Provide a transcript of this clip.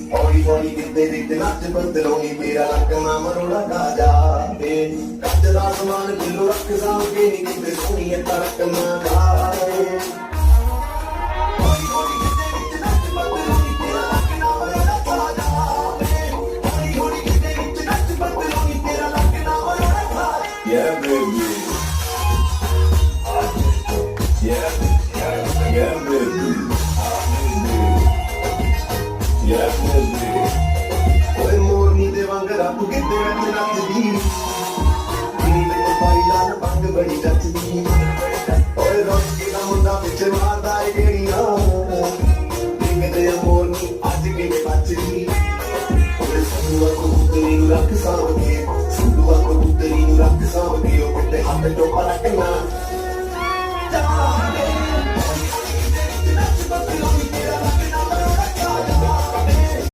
ਹੌਲੀ ਹੌਲੀ ਕਿਤੇ ਵਿੱਚ ਨੱਚ ਬਦਲੋਣੀ ਤੇਰਾ ਲੱਕ ਨਾ ਮਰੋੜਾ ਕਾ ਜਾਵੇ ਕੱਚ ਦਾ ਸਮਾਨ ਕਿਲੋ ਰੱਖ ਸਾਂਗੇ ਨੀ ਕਿਤੇ ਸੋਹਣੀ ਐ ਤਰਕ ਨਾ ਜਾਵੇ Yeah, baby. Yeah, yeah, yeah, baby. ਓਏ ਮੋਰਨੀ ਦੇ ਵਾਂਗ ਰੱਬ ਕਿਤੇ ਵਿੱਚ ਨੱਚਦੀ ਨੀ ਤੇ ਪਾਈ ਲਾਲ ਪੰਗ ਬੜੀ ਜੱਚਦੀ ਓਏ ਰੋਕੀ ਦਾ ਮੁੰਡਾ ਵਿੱਚ ਮਾਰਦਾ ਏ ਗੇੜੀਆਂ। ਕਿਤੇ ਮੋਰਨੀ ਅੱਜ ਕਿਵੇਂ ਬਚਦੀ। ਓਏ ਸੰਦੂਆ ਕਬੂਤਰੀ ਨੂੰ ਰੱਖ ਸਾਂਭ ਕੇ ਸੰਦੂਆ ਨੂੰ ਰੱਖ ਸਾਂਭ ਉਹ ਕਿਤੇ ਹੱਥ ਟੋਪਾ ਰੱਖਣਾ